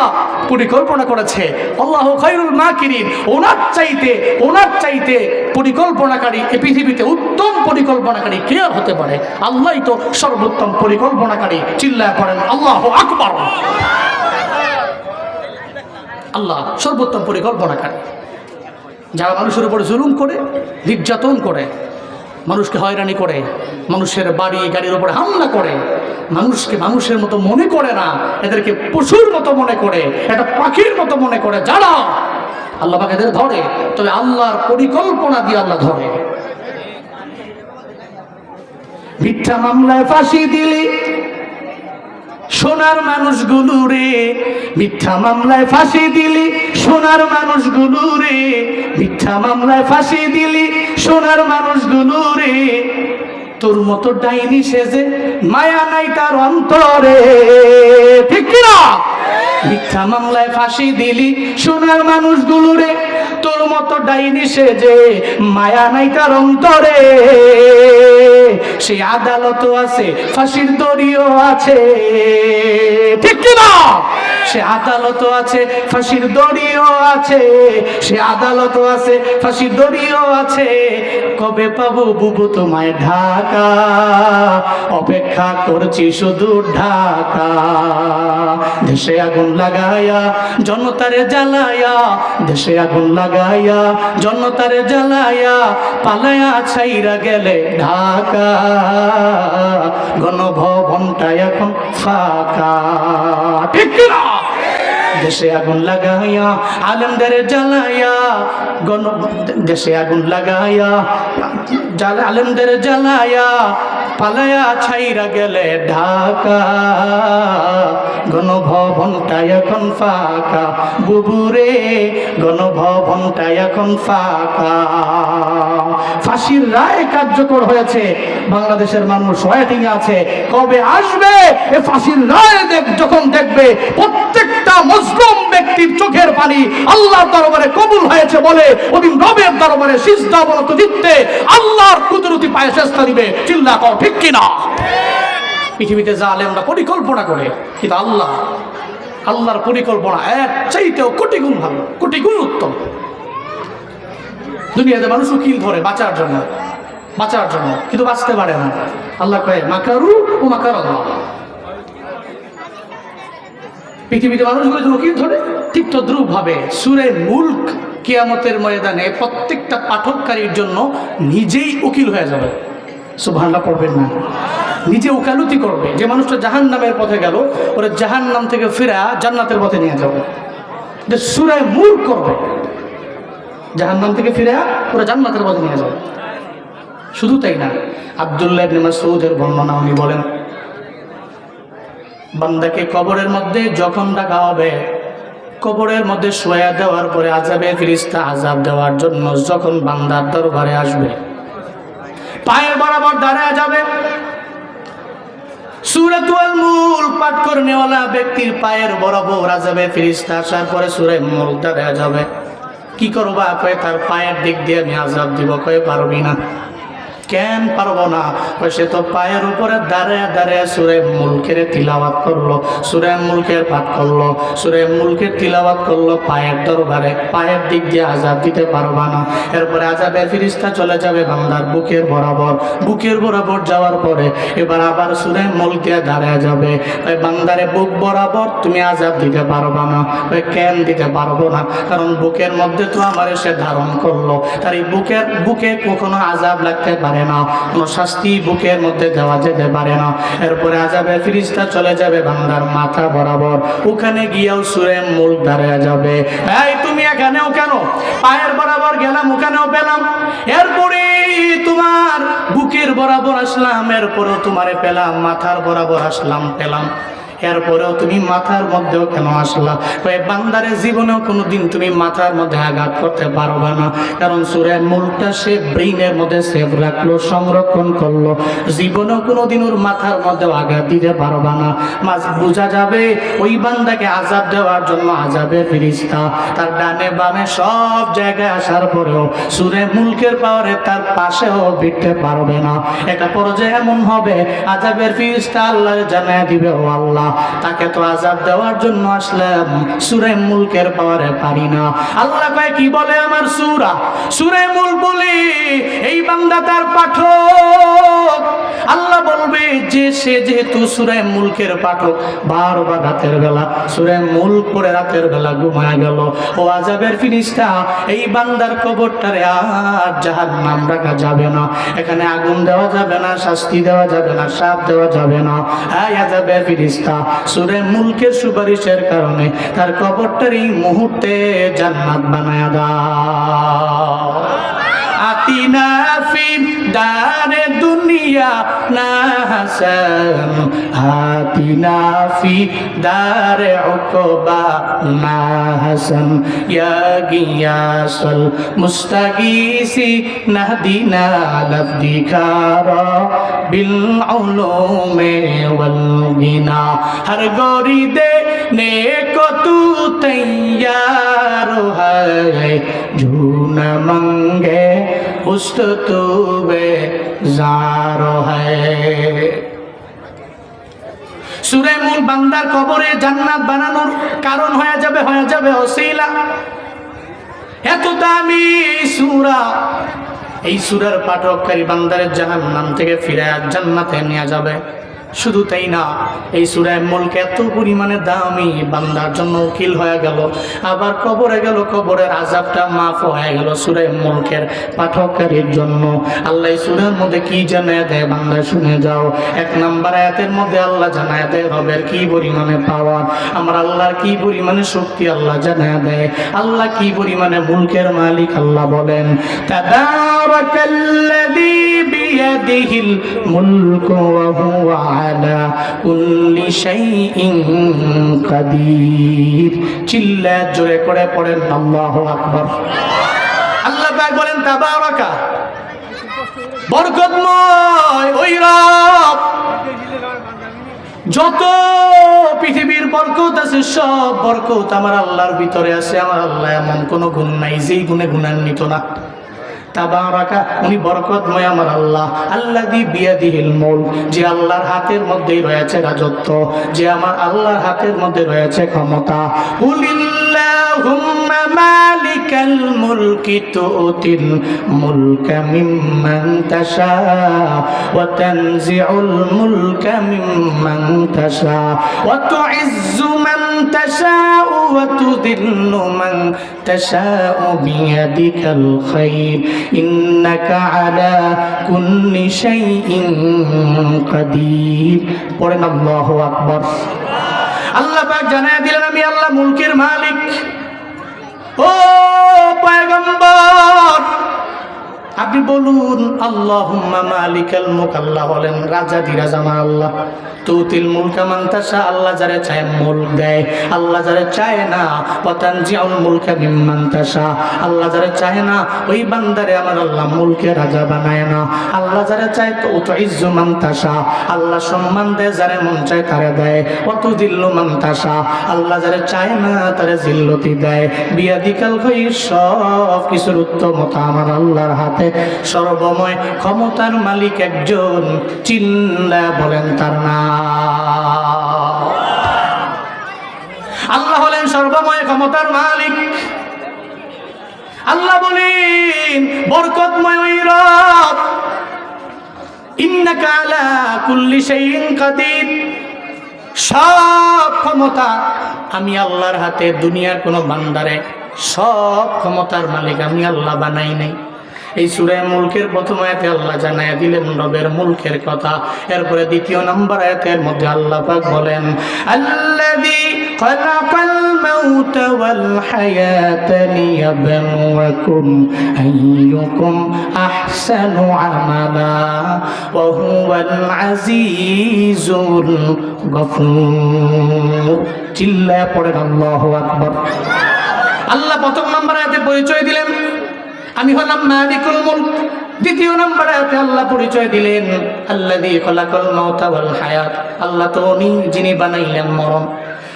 আল্লাহ পরিকল্পনা করেছে। আল্লাহ খাইরুল মাকিরিন। ওনার চাইতে ওনার চাইতে পরিকল্পনাকারী এই পৃথিবীতে উত্তম পরিকল্পনাকারী কে হতে পারে? আল্লাহই তো সর্বোত্তম পরিকল্পনাকারী। চিল্লায় পড়েন, আল্লাহ আকবর। আল্লাহ সর্বোত্তম পরিকল্পনাকারী। যারা মানুষের উপরে জুলুম করে, নির্যাতন করে মানুষকে হয়রানি করে, মানুষের বাড়ি গাড়ির উপরে হামলা করে, মানুষকে মানুষের মতো মনে করে না, এদেরকে পশুর মতো মনে করে, এটা পাখির মতো মনে করে, যারা আল্লাহ এদের ধরে, তবে আল্লাহর পরিকল্পনা দিয়ে আল্লাহ ধরে। মিথ্যা মামলায় ফাঁসি দিলি সোনার মানুষগুলো রে, মিথ্যা মামলায় ফাঁসি দিলি, সোনার মানুষগুলো রে, মিথ্যা মামলায় ফাঁসি দিলি, সোনার মানুষগুলো রে। তোর মতো ডাইনি সেজে মায়া নাই তার অন্তরে। ঠিক না মিথ্যা মামলায় ফাঁসি দিলি, সোনার মানুষগুলো রে তোর মতো ডাইনি সেজে মায়া নাই তার অন্তরে। সেই আদালত আছে, ফাঁসির দড়িও আছে। ঠিক কিনা সে আদালত আছে, ফাঁসির দড়িও আছে। সে আদালত আছে, ফাঁসির দড়িও আছে। কবে পাবো বুবু তোমায় ঢাকা? অপেক্ষা করছি শুধু ঢাকা। দেশে আগুন লাগায়া, জনতারে জ্বালায়া, দেশে আগুন লাগায়া জনতারে জ্বালায়া পালায়া ছাইরা গেলে ঢাকা। গণভবনটা এখন ফাঁকা। দেশে আগুন লাগাইয়া, আলমদের জ্বালাইয়া, গণ দেশে আগুন লাগাইয়া আলেমদের জ্বালাইয়া পালায়া ছাইরা গেলে ঢাকা। গণভবনটা এখন ফাঁকা। বুবুরে, গণভবনটা এখন ফাঁকা। ফাঁসির রায় কার্যকর হয়েছে। বাংলাদেশের মানুষ ওয়েটিং আছে। কবে আসবে? এ ফাঁসির রায় দেখ, যখন দেখবে প্রত্যেকটা মুসলিম ব্যক্তির চোখের পানি আল্লাহর দরবারে কবুল হয়েছে বলে ওদিন রবের দরবারে সিজদা বলত দিতে আল্লাহর কুদরতি পায়ে চেষ্টা দিবে। চিল্লা কর কিনা? পৃথিবীতে যা আমরা পরিকল্পনা করে কিন্তু আল্লাহ আল্লাহর পরিকল্পনা এক চাইতেও কোটি গুণ ভালো কোটি গুণ উত্তম। দুনিয়াতে মানুষ উকিল ধরে বাঁচার জন্য বাঁচার জন্য কিন্তু বাঁচতে পারে না। আল্লাহ কয়ে মাকারু ও মাকার আল্লাহ পৃথিবীতে মানুষগুলো যে উকিল ধরে ঠিক তদ্রুপ ভাবে সুরে মুল্ক কিয়ামতের ময়দানে প্রত্যেকটা পাঠককারীর জন্য নিজেই উকিল হয়ে যাবে। সুবহানাল্লাহ পড়বেন না। নিজে উকালতি করবে। যে মানুষটা জাহান নামের পথে গেল, ওরা জাহান নাম থেকে ফিরা জান্নাতের পথে নিয়ে যাবে। যে সুরায় মূল করবে। জাহান নাম থেকে ফিরে ওরা জান্নাতের পথে নিয়ে যাবে। শুধু তাই না, আবদুল্লাহ মাসউদের বর্ণনা উনি বলেন, বান্দাকে কবরের মধ্যে যখন ডাকা হবে, কবরের মধ্যে শোয়া দেওয়ার পরে আজাবে ফিরিস্তা আজাব দেওয়ার জন্য যখন বান্দার দরবারে আসবে পায়ের বরাবর দাঁড়ায় যাবে। সুরাতুল মূল পাঠ করনেওয়ালা ব্যক্তির পায়ের বরাবর যাবে, ফিরিস্তা আসার পরে সুরে মূল দাঁড়ায় যাবে। কি করবা? কয়ে, তার পায়ের দিক দিয়ে আমি আজাব দিব। কয়ে, পারবি না। কেন পারব না? সে তো পায়ের উপরে দাঁড়ায় দাঁড়ায় সুরে মুলকের তিলাবাত করল, সুরে মুলকের পাঠ করল, সুরে মুলকের তিলাবাত করল, পায়ের দরবারে, পায়ের দিক দিয়ে আজাব দিতে পারবা না। এরপরে আজাবে ফিরিস্তা চলে যাবে বাংলার বুকের বরাবর। বুকের বরাবর যাওয়ার পরে এবার আবার সুরে মুল দিয়ে দাঁড়ায় যাবে। ওই বান্দারে বুক বরাবর তুমি আজাব দিতে পারবা না, ওই কেন দিতে পারব না? কারণ বুকের মধ্যে তো আমার সে ধারণ করল। তার এই বুকের, বুকে কখনো আজাব লাগতে পারে না। কোনো শাস্তি বুকের মধ্যে দেওয়া যেতে পারে না। এরপরে আজাবে ফিরিস্তা চলে যাবে বান্দার মাথা বরাবর। ওখানে গিয়েও সুরে মূল দাঁড়ায় যাবে। এই, তুমি এখানেও কেন? পায়ের বরাবর গেলাম, ওখানেও পেলাম। এরপরে তোমার বুকের বরাবর আসলাম, এরপরেও তোমারে পেলাম, মাথার বরাবর আসলাম, পেলাম। এরপরেও তুমি মাথার মধ্যেও কেন আসলা? কয়ে, বান্দারের জীবনেও কোনো দিন তুমি মাথার মধ্যে আঘাত করতে পারবে না। কারণ সুরের মূলটা সে ব্রেইনের মধ্যে সেভ রাখল, সংরক্ষণ করল। জীবনেও কোনো দিন ওর মাথার মধ্যেও আঘাত দিতে পারবে না। মাঝ বোঝা যাবে, ওই বান্দাকে আজাব দেওয়ার জন্য আজাবে ফিরিস্তা তার ডানে বামে সব জায়গায় আসার পরেও সুরে মুলকের পাওয়ারে তার পাশেও বিটতে পারবে না। একটা পর্যায়ে এমন হবে, আজাবের ফিরিস্তা আল্লাহ জানায় দিবে, ও আল্লাহ। তাকে তো আজাব দেওয়ার জন্য আসলাম। সুরে মুলকের পাওয়ারে পারি না। আল্লাহ কয়, কি বলে আমার সুরা? সুরে মুল বলি, এই বান্দা তার পাঠক আল্লাহ বলবে, যে সে যেহেতু সুরে মুলকের পাঠক বারবার রাতের বেলা, সুরে মুল করে রাতের বেলা ঘুমায় গেল। ও আজাবের ফিনিশটা, এই বান্দার কবরটারে আর জাহান নাম রাখা যাবে না। এখানে আগুন দেওয়া যাবে না, শাস্তি দেওয়া যাবে না, সাপ দেওয়া যাবে না। এই আজাবের ফিরিস্তা সুরে মুলকের সুপারিশের কারণে তার কবরটার এই মুহূর্তে জান্নাত বানায় দাও। আতিনা ফি দারে দুনিয়া নাসাম আতিনা ফি দার উকবা নাসাম ইয়া গিয়াসাল মুস্তাগিসি নাহদিনা লফদিকারা বিল উলুমে ওয়াল গিনা হর গরিদে নে কতু তৈয়ার है झून मंगे उस्त तू बेजार है সুরে মূল বান্দার কবরে জান্নাত বানানোর কারণ হয়ে যাবে হয়ে যাবে অসিলা এত দামি সুরা এই সুরার পাঠককারী বান্দারের জাহান নাম থেকে ফিরে জান্নাতে নিয়ে যাবে শুধু তাই না, এই সুরায় মুলক এত পরিমাণে দামি, বান্দার জন্য উকিল হয়ে গেল। আবার কবরে গেল, কবরের আজাবটা মাফ হয়ে গেল সুরায় মুলকের পাঠককারীর জন্য। আল্লাহ সুরের মধ্যে কি জানায় দেয় বান্দা, শুনে যাও। এক নাম্বার আয়াতের মধ্যে আল্লাহ জানায় দেয়, রবের কি পরিমাণে পাওয়ার, আমার আল্লাহর কি পরিমাণে শক্তি আল্লাহ জানায় দেয়। আল্লাহ কি পরিমাণে মুলকের মালিক আল্লাহ বলেন তাবারাকাল্লাযী মুলকু ওয়া হুয়া আলা কুল্লি শাইইন কাদির চিল্লা জোরে করে পড়েন, আল্লাহু আকবার। আল্লাহ পাক বলেন, তাবারাকা। বরকতময় ওই রব। যত পৃথিবীর বরকত আছে, সব বরকত আমার আল্লাহর ভিতরে আছে। আমার আল্লাহ এমন কোনো গুণ নাই, যেই গুণে গুণান্বিত না। তাবারাকা, উনি বরকতময় আমার আল্লাহ। আল্লাহ দি বিয়াদিহিল মুল যে আল্লাহর হাতের মধ্যেই রয়েছে রাজত্ব, যে আমার আল্লাহর হাতের মধ্যে রয়েছে ক্ষমতা। কুলিল্লাহুম্মা মালিকাল মুলকি তুতিল মুলকা মিম্মান তাশা, ওয়া তানজিউল মুলকা মিম্মান তাশা, ওয়া তুইজ্জু মান ওয়া তুদিল্লু মান তাশা বিয়াদিকাল খাইর। ইন্নাকা আলা কুল্লি আমি আল্লাহ মুলকের মালিক। ও পয়গম্বর! বলুন, আল্লাহুম্মা মালিকাল মুলক। আল্লাহ বলেন, রাজা ধীরাজ আমার আল্লাহ। তুতিল মুলকা মান্তাসা আল্লাহ দেয়। আল্লাহ না আল্লাহ যারে চায় আল্লাহ আল্লাহ তো তো ইজ্জু মান্তাসা আল্লাহ সম্মান দেয়, যারে মন চায় তারে দেয়। অত দিল্লু মান্তাসা আল্লাহ যারে চায় না, তারে জিল্লতি দেয়। বিয়াদিকাল হই সব কিছুর উত্তমতা আমার আল্লাহর হাতে। সর্বময় ক্ষমতার মালিক একজন। চিল্লা বলেন তার নাম আল্লাহ হলেন সর্বময় ক্ষমতার মালিক। আল্লাহ বলেন, বরকতময় ওই রব। ইন্নাকা কুল্লি শাইইন কাদির। সব ক্ষমতা আমি আল্লাহর হাতে, দুনিয়ার কোনো বান্দারে। সব ক্ষমতার মালিক আমি আল্লাহ বানাই নাই। এই সুরায় মুলকের প্রথম আয়াতে আল্লাহ জানায় দিলেন, রবের মুলকের কথা। এরপরে দ্বিতীয় নম্বর আয়াতের মধ্যে আল্লাহ পাক বলেন হায়াতা লিয়াবলুয়াকুম আইয়ুকুম আহসানু আমালা, ওয়া হুয়াল আজিজুল গফুর। চিল্লায় পড়েন আল্লাহু আকবার। আল্লাহ প্রথম নম্বর পরিচয় দিলেন। আমি হলাম মালিকুল মুলক। দ্বিতীয় নম্বর আয়াতে আল্লাহ পরিচয় দিলেন, আল্লাযী খলাকাল মাওতা ওয়াল হায়াত। আল্লাহ তো উনি যিনি বানাইলেন মরণ।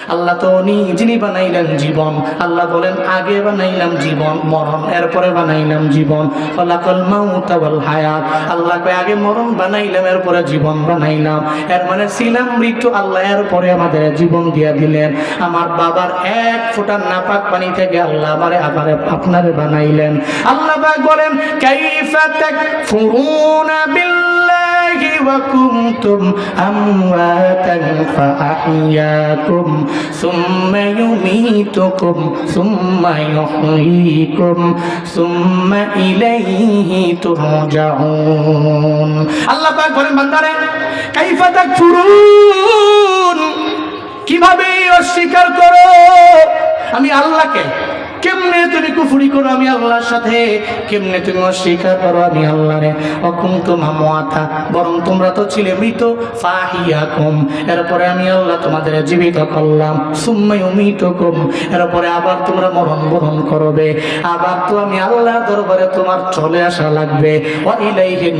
আল্লাহ তো উনি যিনি বানাইলেন জীবন। আল্লাহ বলেন, আগে বানাইলাম জীবন, মরণ, এরপরে বানাইলাম জীবন। ফলাকল মাউতাবল হায়াত। আল্লাহ কয়, আগে মরণ বানাইলাম, এরপরে জীবন বানাইলাম। এর মানে ছিলাম মৃত্যু, আল্লাহ এরপরে আমাদের জীবন দিয়া দিলেন। আমার বাবার এক ফোঁটা নাপাক পানি থেকে আল্লাহ আমারে আবার আপনারে বানাইলেন। আল্লাহ বলেন, কাইফা তাকফুরুনা বিল্লাহি কুনতুম আমওয়াতান ফাআহইয়াকুম সুম্মা ইউমীতুকুম সুম্মা ইউহয়ীকুম সুম্মা ইলাইহি তুরজাউন আল্লাহ পাক বলেন, বান্দারে, কাইফা তাকফুরুন? কীভাবে অস্বীকার করো? আমি আল্লাহকে কেমনে তুমি কুফুরি করো আমি আল্লাহর সাথে? কেমনে তুমি অস্বীকার করো আমি আল্লাহরে? অকুম তোমা মোয়াথা বরং তোমরা তো ছিলে মৃত। ফাহিয়া কম এরপরে আমি আল্লাহ তোমাদের জীবিত করলাম। সুম্মাই অমিত কম এরপরে আবার তোমরা মরণ বরণ করবে। আবার তো আমি আল্লাহ দরবারে তোমার চলে আসা লাগবে। ওয়াইলাইহিন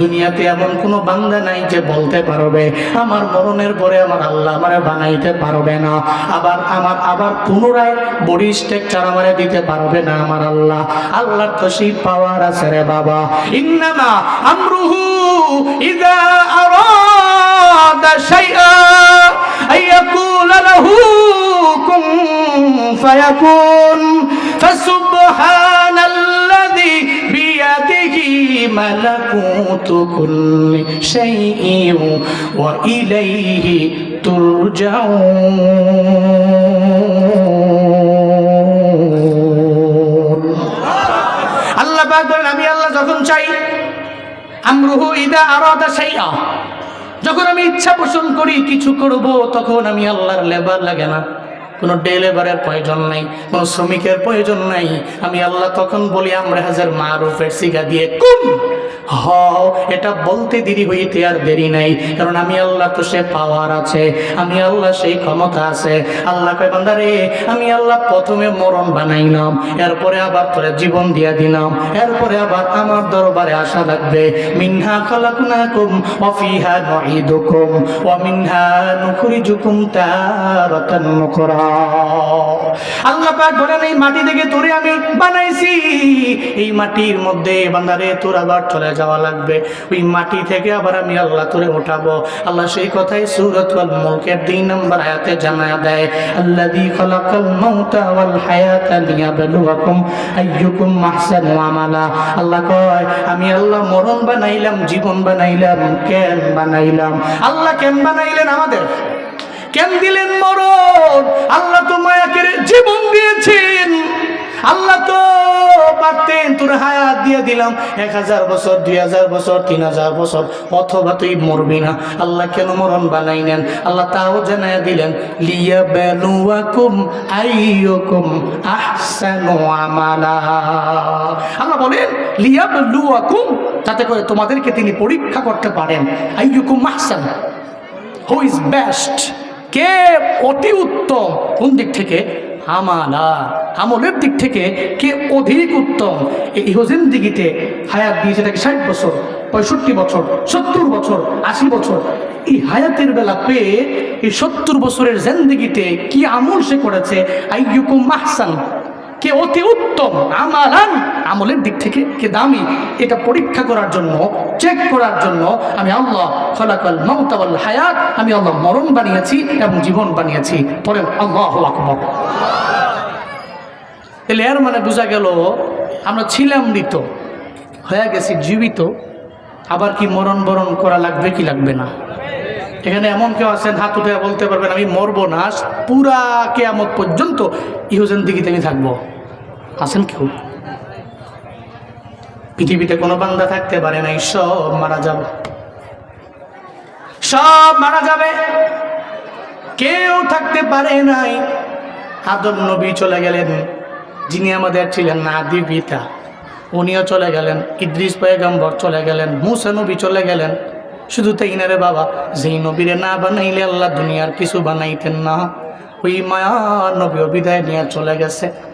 দুনিয়াতে এমন কোনো বান্দা নাই যে বলতে পারবে, আমার মরণের পরে আমার আল্লাহ আমারে বানাইতে পারবে না। আবার আমার, আবার পুনরায় বডি স্ট্রাকচার আমারে দিতে পারবে না আমার আল্লাহ। আল্লাহর তো সেই পাওয়ার আছে রে বাবা। ইন্নামা আমরুহু ইদা আরাদা শাইআ আইয়াকুলা লাহু কুন ফায়াকুন। ফাসুবহানাল্লাযী বিয়াদিহি মালাকুতু কুল্লি শাইইন ওয়া ইলাইহি তুরজাউন। চাই। আমরুহু ইদা আরাদা শাইআ। যখন আমি ইচ্ছা পোষণ করি, কিছু করব, তখন আমি আল্লাহর লেবার লাগে না। কোনো ডে লেবারের প্রয়োজন নাই, কোনো শ্রমিকের প্রয়োজন নাই। আমি আল্লাহ তখন বলি, আমরা হাজার মারুফের সিগা দিয়ে কুম হ এটা বলতে দেরি হইতে আর দেরি নাই। কারণ আমি আল্লাহ তো সে পাওয়ার আছে, আমি আল্লাহ সেই ক্ষমতা আছে। আল্লাহ কয়, বান্দারে, আমি আল্লাহ প্রথমে মরণ বানাইলাম, এরপরে আবার তোরে জীবন দিয়া দিলাম, এরপরে আবার আমার দরবারে আশা লাগবে। মিনহা খালাকুনাকুম ওয়া ফিহা নুঈদুকুম, ওয়া মিনহা নুখরিজুকুম তারাতান নুকরা আল্লাহ পাক বলেন, এই মাটি থেকে তোরে আমি বানাইছি। এই মাটির মধ্যে বান্দারে তোর আবার চলে যাওয়া লাগবে। ওই মাটি থেকে আবার আমি আল্লাহ তোরে উঠাবো। আল্লাহ সেই কথাই সুরত মুলকের দুই নম্বর আয়াতে জানা দেয়, আল্লাযী খালাকাল মাউতা ওয়াল হায়াতা আইয়ুকুম আল্লাহ কয়, আমি আল্লাহ মরণ বানাইলাম, জীবন বানাইলাম, কেন বানাইলাম? আল্লাহ কেন বানাইলেন আমাদের? কেন দিলেন মরণ? আল্লাহ তো মায়াকে জীবন দিয়েছেন। আল্লাহ তো পারতেন, তোর হায়াত দিয়ে দিলাম। এক হাজার বছর, দুই হাজার বছর, তিন হাজার বছর, অথবা তুই মরবি না। আল্লাহ কেন মরণ বানাই নেন? আল্লাহ তাও জানাই দিলেন, লিয়া বেলুয়াকুম আইয়কুম আহসানু আমালা। আল্লাহ বলেন, লিয়া বেলুয়াকুম যাতে করে তোমাদেরকে তিনি পরীক্ষা করতে পারেন, আইয়কুম আহসান হু ইজ বেস্ট কে অতি উত্তম? কোন দিক থেকে? আমালা আমলের দিক থেকে কে অধিক উত্তম? এই ইহজিন্দিগিতে হায়াত দিয়েছে তাকে ষাট বছর, পঁয়ষট্টি বছর, সত্তর বছর, আশি বছর? এই হায়াতের বেলা পেয়ে এই সত্তর বছরের জেন্দিগিতে কি আমল সে করেছে? আইয়ুকুম মাহসান কে অতি উত্তম আমালান আমলের দিক থেকে কে দামি, এটা পরীক্ষা করার জন্য চেক করার জন্য আমি আল্লাহ ফলাকল মমতাবল হায়াত, আমি আল্লাহ মরণ বানিয়েছি এবং জীবন বানিয়েছি। পরেন আল্লাহ আকবর। তাহলে এর মানে বোঝা গেল, আমরা ছিলাম মৃত, হয়ে গেছি জীবিত, আবার কি মরণ বরণ করা লাগবে কি লাগবে না? এখানে এমন কেউ আছেন, হাত উঠে বলতে পারবেন, আমি মরবো না পুরা কেয়ামত পর্যন্ত ইহুজেন দিকে আমি থাকব। আছেন কেউ? পৃথিবীতে কোনো বান্দা থাকতে পারে নাই, সব মারা যাবে। সব মারা যাবে। কেউ থাকতে পারে নাই। আদম নবী চলে গেলেন। যিনি আমাদের ছিলেন নাদি পিতা। উনিও চলে গেলেন। ইদ্রিস পয়গম্বর চলে গেলেন। মুসা নবী চলে গেলেন। শুধু তাই না রে বাবা, যেই নবীরে না বানাইলে আল্লাহ দুনিয়ার কিছু বানাইতেন না। ওই মায়া নবী বিদায় নিয়ে চলে গেছে।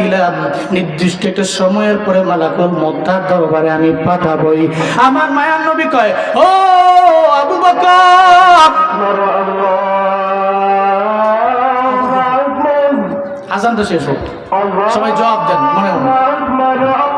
দিলাম। নির্দিষ্ট একটা সময়ের পরে মালাকুল মোদ্দার দরবারে আমি পাঠাবই। আমার মায়ার নবী কয়, ও আবু বকর! তো শেষ হোক। সবাই জবাব দেন, মনে মনে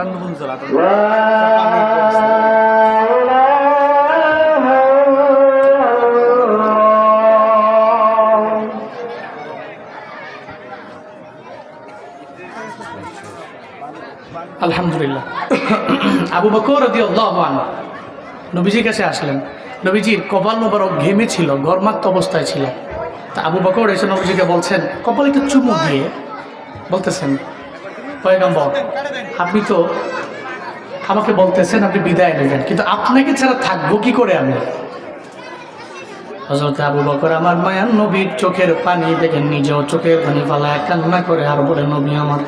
আটান্ন পঞ্চাশ আটান্ন আলহামদুলিল্লাহ। আবু বকর নবীজির কাছে আসলেন। নবীজির কপাল মোবারক ঘেমে ছিল গর্মাক্ত অবস্থায় ছিল। তা আবু বকর এসে নবীজিকে বলছেন কপাল একটু চুমু দিয়ে বলতেছেন পয়গম্বর, আপনি তো আমাকে বলতেছেন আপনি বিদায় নেবেন, কিন্তু আপনাকে ছাড়া থাকব কি করে আমি? হজরত আবু বকর আমার মায়ার নবীর চোখের পানি দেখে নিজেও চোখের পানি ফালায় কান্না করে আর বলে, নবী আমার,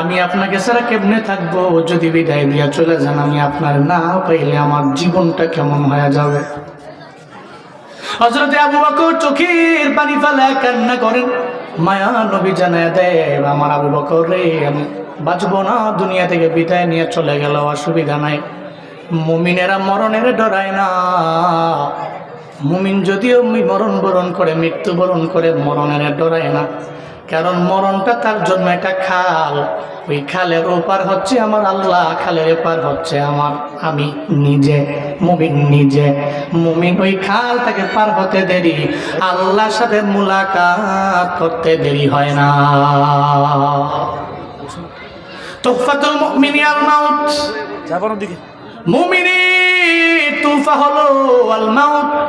আমি আপনাকে ছাড়া কেমনে থাকব? যদি বিদায় দিয়া চলে যান, আমি আপনার না পাইলে আমার জীবনটা কেমন হয়ে যাবে? হজরতে আবু বকর চোখের পানি ফালায় কান্না করেন। মায়া নবী জানায় দেয় আমার আবু বকর রে, আমি বাঁচবো না, দুনিয়া থেকে বিদায় নিয়ে চলে গেল, অসুবিধা নাই। মুমিনেরা মরণের ডরায় না। মুমিন যদিও মরণ বরণ করে মৃত্যুবরণ করে, মরণের ডরায় না। কারণ মরণটা তার জন্য একটা খাল। ওই খালের ওপার হচ্ছে আমার আল্লাহ খালের এপার হচ্ছে আমার আমি নিজে মুমিন নিজে। মুমিন ওই খাল তাকে পার হতে দেরি আল্লাহর সাথে মুলাকাত করতে দেরি হয় না। তোফাতুল মুমিনি আল মাউত যাবার দিকে মুমিনি তুফা হলো আল মাউত।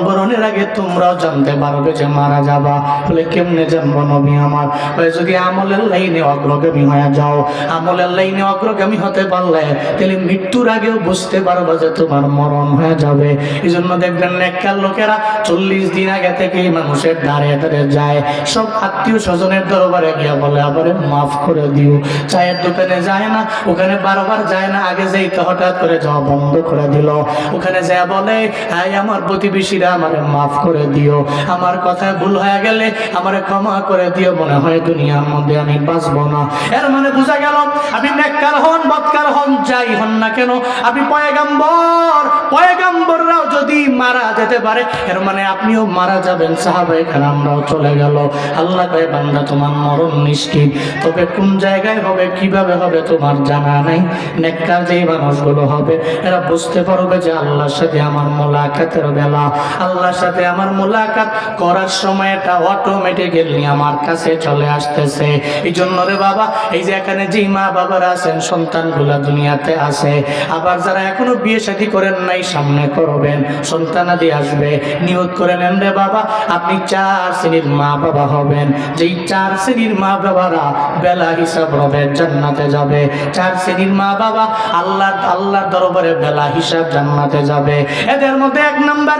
মরণের আগে তোমরাও জানতে পারবে যে মারা যাবা। বলে, কেমনে জানব নবী আমার? যদি আমলের লাইনে অগ্রগামী হয়ে যাও, আমলের লাইনে অগ্রগামী হতে পারলে তাহলে মৃত্যুর আগেও বুঝতে পারবা যে তোমার মরণ হয়ে যাবে। এই জন্য দেখবেন নেককার লোকেরা চল্লিশ দিন আগে থেকেই মানুষের দাঁড়িয়ে দাঁড়িয়ে যায়। সব আত্মীয় স্বজনের দরবারে গিয়া বলে আবার মাফ করে দিও। চায়ের দোকানে যায় না, ওখানে বারবার যায় না। আগে যেই তো হঠাৎ করে যাওয়া বন্ধ করে দিল। ওখানে যা বলে আমার প্রতিবেশীরা আমার মাফ করে দিও। আমার কথায় ভুল হয়ে গেলে আমার ক্ষমা করে দিও। মনে হয় দুনিয়ার মধ্যে আমি বাঁচবো না। এর মানে বোঝা গেল আপনি নেককার হন বৎকার হন, যাই হন না কেন আপনি পয়গাম্বর। পয়গাম্বররাও যদি মারা যেতে পারে, এর মানে আপনিও মারা যাবেন সাহাবাই আমরাও চলে গেল। আল্লাহ কয়, বান্দা, তোমার মরণ নিশ্চিত। তবে কোন জায়গায় হবে, কীভাবে হবে, তোমার জানা নাই। নেককার যেই মানুষগুলো হবে, এরা বুঝতে পারবে যে আল্লাহর সাথে আমার মোলাকাতের বেলা। আল্লাহর সাথে আমার মোলাকাত করার সময় এটা অটোমেটিক্যালি আমার কাছে চলে আসতেছে। এই জন্য রে বাবা, এই যে এখানে যেই মা বাবারা আছেন, সন্তানগুলা দুনিয়াতে আছে। আবার যারা এখনও বিয়ে শাদী করেন নাই, সামনে করবেন সন্তানাদি আসবে। নিয়ত করে নেন রে বাবা, আপনি চার শ্রেণির মা বাবা হবেন। যেই চার শ্রেণির মা বাবারা বেলা হিসাব হবে জান্নাতে যাবে। চার শ্রেণির মা বাবা আল্লাহ, আল্লাহর দরবারে বেলা হিসাব জান্নাতে যাবে। এদের মধ্যে এক নাম্বার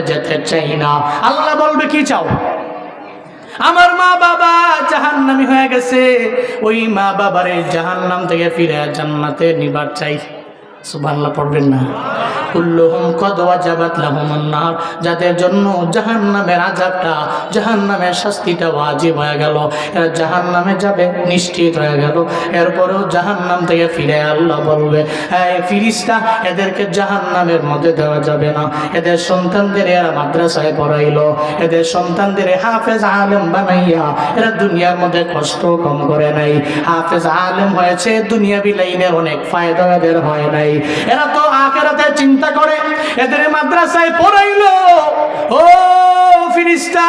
যেতে চাই না। আল্লাহ বলবে, কি চাও? আমার মা বাবা জাহান্নামি হয়ে গেছে। ওই মা বাবার এই জাহান্নাম থেকে ফিরে জান্নাতে নিবার চাই। সুবহানাল্লাহ, পড়বেন না। যাদের জন্য শাস্তিটা হয়ে গেল, এরা যাবে, নিশ্চিত হয়ে গেল। এরপরেও থেকে ফিরে আল্লাহ বলবে এদেরকে মধ্যে দেওয়া যাবে না। এদের সন্তানদের এরা মাদ্রাসায় পড়াইলো, এদের সন্তানদের হাফেজ আলেম বানাইয়া এরা দুনিয়ার মধ্যে কষ্ট কম করে নাই। হাফেজ আলেম হয়েছে, দুনিয়াবি লাইনের অনেক ফায়দা এদের হয় নাই। এরা তো আখেরাতে চিন্তা করে এদের মাদ্রাসায় পড়াইলো। ও ফিরিস্তা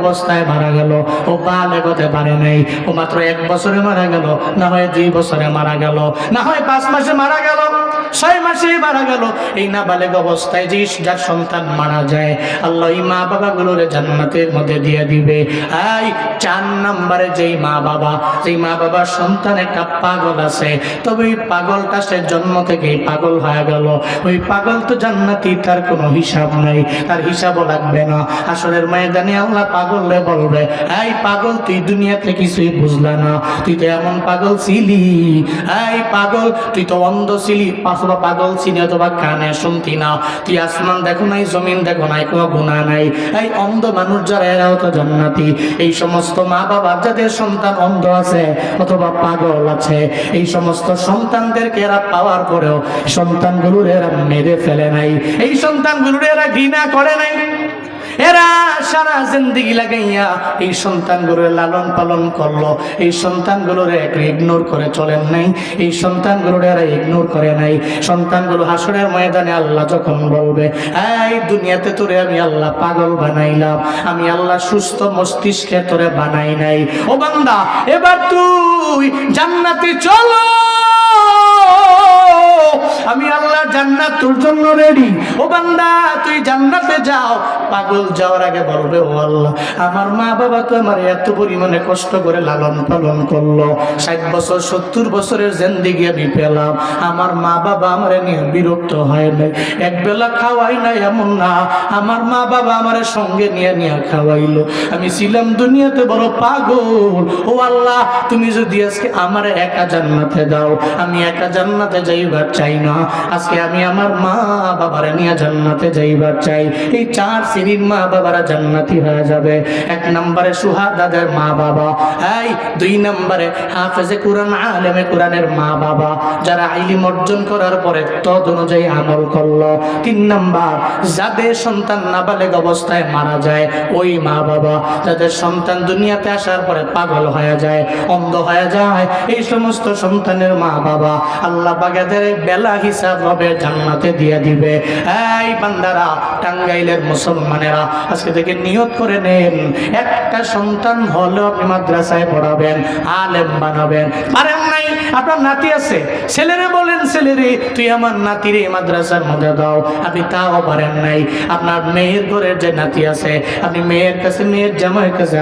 অবস্থায় মারা গেল। ও বালেগ হতে পারে নাই। ও মাত্র এক বছরে মারা গেল। না হয় দুই বছরে মারা গেল। না হয় পাঁচ মাসে মারা গেল। ছয় মাসে মারা গেল। এই নাবালেগ অবস্থায় যে যার সন্তান মারা যায়, আল্লাহ এই মা বাবাগুলোরে জান্নাতের মধ্যে দিয়ে দিবে। এই চার নম্বরে যেই মা বাবা যেই মা বাবার সন্তান একটা পাগল আছে, তবে ওই পাগলটা সে জন্ম থেকেই পাগল হয়ে গেল। ওই পাগল তো জান্নাতি, তার কোনো হিসাব নাই। তার হিসাবও লাগবে না। আসলের ময়দানে আল্লাহ পাগলে বলবে, এই পাগল, তুই দুনিয়াতে কিছুই বুঝলা না। তুই তো এমন পাগল ছিলি। এই পাগল, তুই তো অন্ধ ছিলি। অথবা পাগল ছিলি, অথবা কানে শুনতি না। তুই আসমান দেখো নাই, জমিন দেখো নাই, কোনো গুণা নাই। এই অন্ধ মানুষ যারা, এরাও তো জান্নাতি। এই সমস্ত মা বাবা যাদের সন্তান অন্ধ আছে, অথবা পাগল আছে, এই সমস্ত সন্তানদেরকে এরা পাওয়ার পরেও সন্তানগুলোর এরা মেরে ফেলে নাই। এই সন্তানগুলোর এরা ঘৃণা করে নাই। এরা সারা জিন্দিগি লাগাইয়া এই সন্তানগুলোর লালন পালন করল। এই সন্তানগুলোর ইগনোর করে চলেন নাই। এই সন্তানগুলোর এরা ইগনোর করে নাই। সন্তানগুলো হাসরের ময়দানে আল্লাহ যখন বলবে, এই দুনিয়াতে তোরে আমি আল্লাহ পাগল বানাইলাম। আমি আল্লাহ সুস্থ মস্তিষ্কে তোরে বানাই নাই। ও বান্দা, এবার তুই জান্নাতে চলো। আমি আল্লাহ জান্নাত তোর জন্য রেডি ও বান্দা, তুই জান্নাতে যাও। পাগল যাওয়ার আগে বলবে, ও আল্লাহ, আমার মা বাবা তো আমার এত পরিমাণে কষ্ট করে লালন পালন করল। ষাট বছর, সত্তর বছরের জেন্দিগি আমি পেলাম। আমার মা বাবা আমার নিয়ে বিরক্ত হয় নাই। এক বেলা খাওয়াই নাই এমন না। আমার মা বাবা আমার সঙ্গে নিয়ে নিয়ে খাওয়াইলো। আমি ছিলাম দুনিয়াতে বড় পাগল। ও আল্লাহ, তুমি যদি আজকে আমার একা জান্নাতে দাও, আমি একা জান্নাতে যাইবার চাই না। আজকে আমি আমার মা বাবারা নিয়ে জান্নাতে যাইবার চাই। এই চার শ্রেণির মা বাবারা জান্নাতি হয়ে যাবে। এক নম্বরে সুহাদাদের মা বাবা। এই দুই নম্বরে হাফেজে কোরআন, আলেমে কোরআনের মা বাবা, যারা আইলিম অর্জন করার পরে তদ অনুযায়ী আমল করল। তিন নাম্বার, যাদের সন্তান নাবালেগ অবস্থায় মারা যায়, ওই মা বাবা, যাদের সন্তান দুনিয়াতে আসার পরে পাগল হয়ে যায়, অন্ধ হয়ে যায়, এই সমস্ত সন্তানের মা বাবা, আল্লাহ বাগেদের বেলা হিসাব হবে, জান্নাতে দিয়ে দিবে। এই বান্দারা, টাঙ্গাইলের মুসলমানেরা, আজকে থেকে নিয়ত করে নেন। একটা সন্তান হলেও আপনি মাদ্রাসায় পড়াবেন, আলেম বানাবেন। পারেন নাই? আপনার নাতি আছে? ছেলেরে বলেন, ছেলেরে, তুই আমার নাতিরে মাদ্রাসার মধ্যে দাও। আপনি তাও পারেন নাই। আপনার মেয়ের ঘরের যে নাতি আছে, আপনি মেয়ের কাছে, মেয়ের জামাইয়ের কাছে